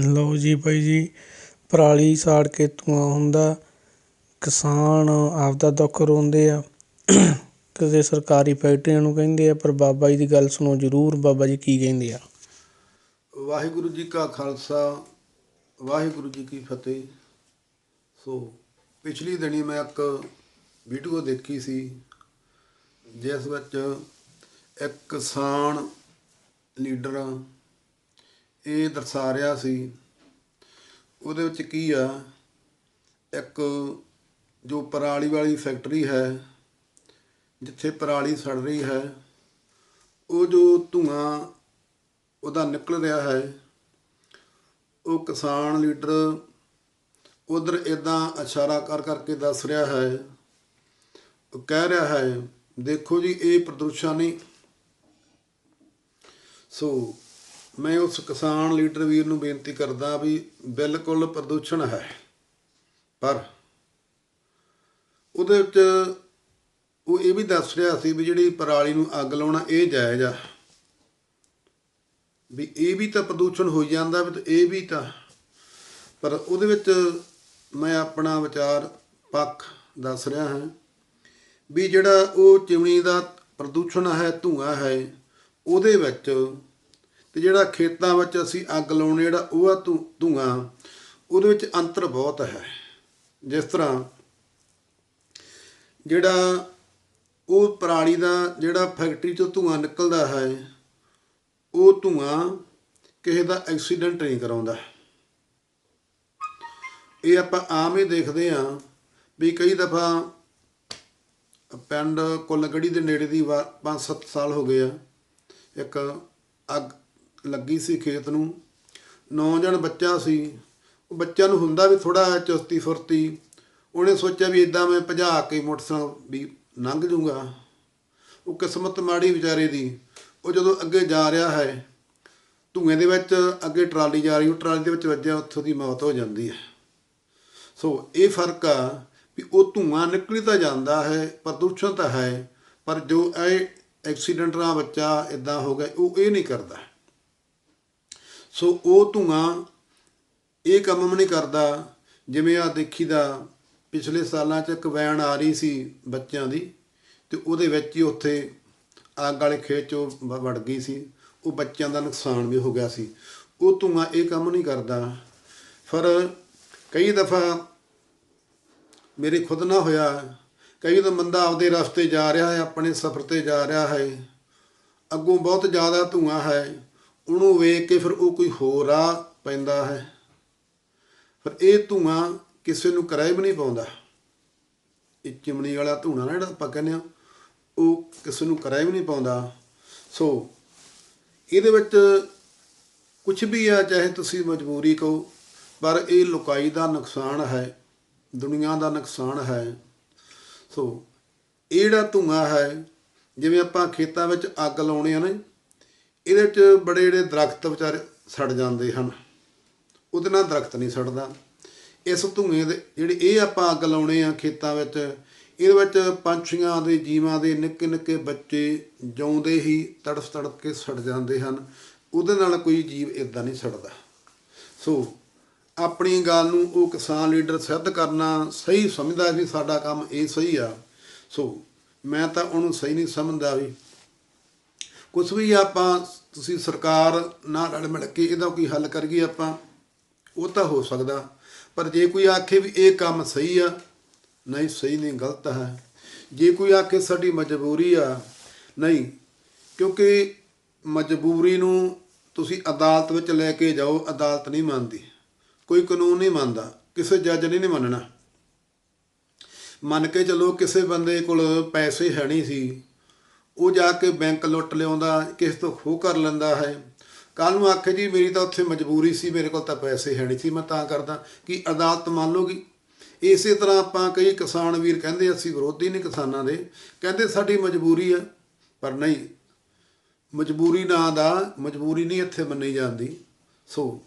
ਲਓ ਜੀ ਭਾਈ ਜੀ, ਪਰਾਲੀ ਸਾੜ ਕੇ ਧੂੰਆਂ ਹੁੰਦਾ, ਕਿਸਾਨ ਆਪਦਾ ਦੁੱਖ ਰੋਂਦੇ ਆ। ਕਿਸੇ ਸਰਕਾਰੀ ਫੈਕਟਰੀਆਂ ਨੂੰ ਕਹਿੰਦੇ ਆ, ਪਰ ਬਾਬਾ ਜੀ ਦੀ ਗੱਲ ਸੁਣੋ ਜ਼ਰੂਰ, ਬਾਬਾ ਜੀ ਕੀ ਕਹਿੰਦੇ ਆ? ਵਾਹਿਗੁਰੂ ਜੀ ਕਾ ਖਾਲਸਾ, ਵਾਹਿਗੁਰੂ ਜੀ ਕੀ ਫਤਿਹ। ਸੋ, ਪਿਛਲੀ ਦਿਨੀ ਮੈਂ ਇੱਕ ਵੀਡੀਓ ਦੇਖੀ ਸੀ, ਜਿਸ ਵਿੱਚ ਇੱਕ ਕਿਸਾਨ ਲੀਡਰ ਇਹ ਦਰਸਾ ਰਿਹਾ ਸੀ। ਉਹਦੇ ਵਿੱਚ ਕੀ ਆ? ਇੱਕ ਜੋ ਪਰਾਲੀ ਵਾਲੀ ਫੈਕਟਰੀ ਹੈ, ਜਿੱਥੇ ਪਰਾਲੀ ਸੜ ਰਹੀ ਹੈ, ਉਹ ਜੋ ਧੂਆਂ ਉਹਦਾ ਨਿਕਲ ਰਿਹਾ ਹੈ, ਉਹ ਕਿਸਾਨ ਲੀਡਰ ਉਧਰ ਇਦਾਂ ਇਸ਼ਾਰਾ ਕਰ ਕਰਕੇ ਦੱਸ ਰਿਹਾ ਹੈ। ਉਹ ਕਹਿ ਰਿਹਾ ਹੈ, ਦੇਖੋ ਜੀ, ਇਹ ਪ੍ਰਦੂਸ਼ਣ ਨਹੀਂ। ਸੋ ਮੈਂ ਉਸ ਕਿਸਾਨ ਲੀਡਰ ਵੀਰ ਨੂੰ ਬੇਨਤੀ ਕਰਦਾ ਵੀ ਬਿਲਕੁਲ ਪ੍ਰਦੂਸ਼ਣ ਹੈ, ਪਰ ਉਹਦੇ ਵਿੱਚ ਉਹ ਇਹ ਵੀ ਦੱਸ ਰਿਹਾ ਸੀ ਵੀ ਜਿਹੜੀ ਪਰਾਲੀ ਨੂੰ ਅੱਗ ਲਾਉਣਾ ਇਹ ਜਾਇਜ਼ ਆ, ਵੀ ਇਹ ਵੀ ਤਾਂ ਪ੍ਰਦੂਸ਼ਣ ਹੋਈ ਜਾਂਦਾ ਵੀ ਤੇ ਇਹ ਵੀ ਤਾਂ, ਪਰ ਉਹਦੇ ਵਿੱਚ ਮੈਂ ਆਪਣਾ ਵਿਚਾਰ ਪੱਖ ਦੱਸ ਰਿਹਾ ਹਾਂ ਵੀ ਜਿਹੜਾ ਉਹ ਚਿਮਨੀ ਦਾ ਪ੍ਰਦੂਸ਼ਣ ਹੈ, ਧੂਆਂ ਹੈ, ਉਹਦੇ ਵਿੱਚ ਤੇ ਜਿਹੜਾ ਖੇਤਾਂ ਵਿੱਚ ਅਸੀਂ ਅੱਗ ਲਾਉਣੇ ਜਿਹੜਾ ਉਹ ਆ ਧੂ- ਧੂਆਂ, ਉਹਦੇ ਵਿੱਚ ਅੰਤਰ ਬਹੁਤ ਹੈ। ਜਿਸ ਤਰ੍ਹਾਂ ਜਿਹੜਾ ਉਹ ਪਰਾਲੀ ਦਾ ਜਿਹੜਾ ਫੈਕਟਰੀ ਚੋਂ ਧੂਆਂ ਨਿਕਲਦਾ ਹੈ, ਉਹ ਧੂਆਂ ਕਿਸੇ ਦਾ ਐਕਸੀਡੈਂਟ ਨਹੀਂ ਕਰਾਉਂਦਾ। ਇਹ ਆਪਾਂ ਆਮ ਹੀ ਦੇਖਦੇ ਹਾਂ ਵੀ ਕਈ ਦਫਾ ਪਿੰਡ ਕੁੱਲਗੜੀ ਦੇ ਨੇੜੇ ਦੀ 5-7 ਸਾਲ ਹੋ ਗਏ ਆ, ਇੱਕ ਅੱਗ ਲੱਗੀ ਸੀ ਖੇਤ ਨੂੰ। ਨੌਜਵਾਨ ਬੱਚਾ ਸੀ। ਉਹ ਬੱਚਿਆਂ ਨੂੰ ਹੁੰਦਾ ਵੀ ਥੋੜਾ ਚੁਸਤੀ ਫੁਰਤੀ। ਉਹਨੇ ਸੋਚਿਆ ਵੀ ਇਦਾਂ ਮੈਂ ਭਜਾ ਕੇ ਮੋਟਰਸਾਈਕਲ ਵੀ ਲੰਘ ਜਾਊਗਾ ਉਹ ਕਿਸਮਤ ਮਾੜੀ ਵਿਚਾਰੇ ਦੀ। ਉਹ ਜਦੋਂ ਅੱਗੇ ਜਾ ਰਿਹਾ ਹੈ, ਧੂਏ ਦੇ ਵਿੱਚ ਅੱਗੇ ਟਰਾਲੀ ਜਾ ਰਹੀ, ਉਹ ਟਰਾਲੀ ਦੇ ਵਿੱਚ ਵੱਜਿਆ, ਉੱਥੋਂ ਦੀ ਮੌਤ ਹੋ ਜਾਂਦੀ ਹੈ। ਸੋ ਇਹ ਫ਼ਰਕ ਆ ਵੀ ਉਹ ਧੂਆਂ ਨਿਕਲੀ ਤਾਂ ਜਾਂਦਾ ਹੈ ਪ੍ਰਦੂਸ਼ਣ ਤਾਂ ਹੈ। ਪਰ ਜੋ ਇਹ ਐਕਸੀਡੈਂਟ ਨਾਲ ਬੱਚਾ ਇਦਾਂ ਹੋ ਗਿਆ, ਉਹ ਇਹ ਨਹੀਂ ਕਰਦਾ। ਸੋ ਉਹ ਧੂਆਂ ਇਹ ਕੰਮ ਵੀ ਨਹੀਂ ਕਰਦਾ, ਜਿਵੇਂ ਆ ਦੇਖੀਦਾ ਪਿਛਲੇ ਸਾਲਾਂ 'ਚ ਇੱਕ ਵੈਨ ਆ ਰਹੀ ਸੀ ਬੱਚਿਆਂ ਦੀ ਤੇ ਉਹਦੇ ਵਿੱਚ ਹੀ ਉੱਥੇ ਅੱਗ ਵਾਲੇ ਖੇਤ 'ਚੋਂ ਵ- ਵੜ ਗਈ ਸੀ। ਉਹ ਬੱਚਿਆਂ ਦਾ ਨੁਕਸਾਨ ਵੀ ਹੋ ਗਿਆ ਸੀ। ਉਹ ਧੂਆਂ ਇਹ ਕੰਮ ਨਹੀਂ ਕਰਦਾ। ਪਰ ਕਈ ਦਫਾ ਮੇਰੇ ਖੁਦ ਨਾ ਹੋਇਆ, ਕਈ ਤਾਂ ਬੰਦਾ ਆਪਦੇ ਰਸਤੇ ਜਾ ਰਿਹਾ ਹੈ, ਆਪਣੇ ਸਫ਼ਰ ਤੇ ਜਾ ਰਿਹਾ ਹੈ। ਅੱਗੋਂ ਬਹੁਤ ਜ਼ਿਆਦਾ ਧੂਆਂ ਹੈ। ਉਹਨੂੰ ਵੇਖ ਕੇ ਫਿਰ ਉਹ ਕੋਈ ਹੋਰ ਰਾਹ ਪੈਂਦਾ ਹੈ। ਪਰ ਇਹ ਧੂਆਂ ਕਿਸੇ ਨੂੰ ਕਰਾਏ ਵੀ ਨਹੀਂ ਪਾਉਂਦਾ। ਇਹ ਚਿਮਣੀ ਵਾਲਾ ਧੂਣਾ ਨਾ ਜਿਹੜਾ ਆਪਾਂ ਕਹਿੰਦੇ ਆ ਉਹ ਕਿਸੇ ਨੂੰ ਕਰਾਏ ਵੀ ਨਹੀਂ ਪਾਉਂਦਾ। ਸੋ ਇਹਦੇ ਵਿੱਚ ਕੁਝ ਵੀ ਆ, ਚਾਹੇ ਤੁਸੀਂ ਮਜਬੂਰੀ ਕਹੋ, ਪਰ ਇਹ ਲੁਕਾਈ ਦਾ ਨੁਕਸਾਨ ਹੈ, ਦੁਨੀਆ ਦਾ ਨੁਕਸਾਨ ਹੈ। ਸੋ ਇਹ ਜਿਹੜਾ ਧੂਆਂ ਹੈ, ਜਿਵੇਂ ਆਪਾਂ ਖੇਤਾਂ ਵਿੱਚ ਅੱਗ ਲਾਉਣੇ ਆ ਨਾ ਇਹਦੇ 'ਚ ਬੜੇ ਜਿਹੜੇ ਦਰਖਤ ਵਿਚਾਰੇ ਸੜ ਜਾਂਦੇ ਹਨ। ਉਹਦੇ ਨਾਲ ਦਰਖਤ ਨਹੀਂ ਸੜਦਾ। ਇਸ ਧੂਏ ਦੇ ਜਿਹੜੇ ਇਹ ਆਪਾਂ ਅੱਗ ਲਾਉਣੇ ਆ ਖੇਤਾਂ ਵਿੱਚ, ਇਹਦੇ ਵਿੱਚ ਪੰਛੀਆਂ ਦੇ, ਜੀਵਾਂ ਦੇ ਨਿੱਕੇ ਨਿੱਕੇ ਬੱਚੇ ਜਿਉਂਦੇ ਹੀ ਤੜਫ ਤੜਫ ਕੇ ਸੜ ਜਾਂਦੇ ਹਨ। ਉਹਦੇ ਨਾਲ ਕੋਈ ਜੀਵ ਇਦਾਂ ਨਹੀਂ ਸੜਦਾ। ਸੋ ਆਪਣੀ ਗੱਲ ਨੂੰ ਉਹ ਕਿਸਾਨ ਲੀਡਰ ਸਿੱਧ ਕਰਨਾ ਸਹੀ ਸਮਝਦਾ ਵੀ ਸਾਡਾ ਕੰਮ ਇਹ ਸਹੀ ਆ। ਸੋ ਮੈਂ ਤਾਂ ਉਹਨੂੰ ਸਹੀ ਨਹੀਂ ਸਮਝਦਾ ਵੀ ਕੁਝ ਵੀ ਆਪਾਂ ਤੁਸੀਂ ਸਰਕਾਰ ਨਾਲ ਰਲ ਮਿਲ ਕੇ ਇਹਦਾ ਕੋਈ ਹੱਲ ਕਰੀਏ ਆਪਾਂ, ਉਹ ਤਾਂ ਹੋ ਸਕਦਾ। ਪਰ ਜੇ ਕੋਈ ਆਖੇ ਵੀ ਇਹ ਕੰਮ ਸਹੀ ਆ, ਨਹੀਂ, ਸਹੀ ਨਹੀਂ, ਗਲਤ ਹੈ। ਜੇ ਕੋਈ ਆਖੇ ਸਾਡੀ ਮਜਬੂਰੀ ਆ, ਨਹੀਂ, ਕਿਉਂਕਿ ਮਜਬੂਰੀ ਨੂੰ ਤੁਸੀਂ ਅਦਾਲਤ ਵਿੱਚ ਲੈ ਕੇ ਜਾਓ, ਅਦਾਲਤ ਨਹੀਂ ਮੰਨਦੀ। ਕੋਈ ਕਾਨੂੰਨ ਨਹੀਂ ਮੰਨਦਾ, ਕਿਸੇ ਜੱਜ ਨੇ ਨਹੀਂ ਮੰਨਣਾ। ਮੰਨ ਕੇ ਚੱਲੋ ਕਿਸੇ ਬੰਦੇ ਕੋਲ ਪੈਸੇ ਹੈ ਨਹੀਂ ਸੀ ਉਹ ਜਾ ਕੇ ਬੈਂਕ ਲੁੱਟ ਲਿਆਉਂਦਾ, ਕਿਸ ਤੋਂ ਖੋਹ ਕਰ ਲੈਂਦਾ ਹੈ। ਕੱਲ ਨੂੰ ਆਖੇ ਜੀ, ਮੇਰੀ ਤਾਂ ਉੱਥੇ ਮਜਬੂਰੀ ਸੀ, ਮੇਰੇ ਕੋਲ ਤਾਂ ਪੈਸੇ ਹੈ ਨਹੀਂ ਸੀ, ਮੈਂ ਤਾਂ ਕਰਦਾ। ਕਿ ਅਦਾਲਤ ਮੰਨ ਲੂਗੀ ਇਸੇ ਤਰ੍ਹਾਂ ਆਪਾਂ ਕਈ ਕਿਸਾਨ ਵੀਰ ਕਹਿੰਦੇ, ਅਸੀਂ ਵਿਰੋਧੀ ਨਹੀਂ ਕਿਸਾਨਾਂ ਦੇ। ਕਹਿੰਦੇ, ਸਾਡੀ ਮਜਬੂਰੀ ਆ, ਪਰ ਨਹੀਂ। ਮਜਬੂਰੀ ਨਾਂ ਦਾ, ਮਜਬੂਰੀ ਨਹੀਂ ਇੱਥੇ ਮੰਨੀ ਜਾਂਦੀ। ਸੋ,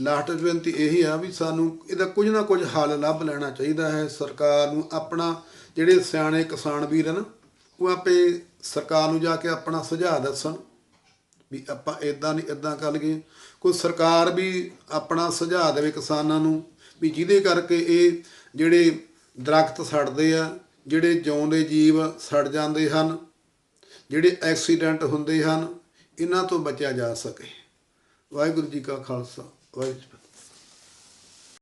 ਲਾਸਟ ਬੇਨਤੀ ਇਹੀ ਆ ਵੀ ਸਾਨੂੰ ਇਹਦਾ ਕੁਝ ਨਾ ਕੁਝ ਹੱਲ ਲੱਭ ਲੈਣਾ ਚਾਹੀਦਾ ਹੈ। ਸਰਕਾਰ ਨੂੰ ਆਪਣਾ, ਜਿਹੜੇ ਸਿਆਣੇ ਕਿਸਾਨ ਵੀਰ ਹਨ ਉਹ ਆਪੇ ਸਰਕਾਰ ਨੂੰ ਜਾ ਕੇ ਆਪਣਾ ਸੁਝਾਅ ਦੱਸਣ ਵੀ ਆਪਾਂ ਇਦਾਂ ਨਹੀਂ ਇਦਾਂ ਕਰ ਲਈਏ ਕੋਈ ਸਰਕਾਰ ਵੀ ਆਪਣਾ ਸੁਝਾਅ ਦੇਵੇ ਕਿਸਾਨਾਂ ਨੂੰ ਵੀ ਜਿਹਦੇ ਕਰਕੇ ਇਹ ਜਿਹੜੇ ਦਰਖਤ ਸੜਦੇ ਆ, ਜਿਹੜੇ ਜਿਉਂਦੇ ਜੀਵ ਸੜ ਜਾਂਦੇ ਹਨ, ਜਿਹੜੇ ਐਕਸੀਡੈਂਟ ਹੁੰਦੇ ਹਨ, ਇਹਨਾਂ ਤੋਂ ਬਚਿਆ ਜਾ ਸਕੇ। ਵਾਹਿਗੁਰੂ ਜੀ ਕਾ ਖਾਲਸਾ, ਵਾਹਿਗੁਰੂ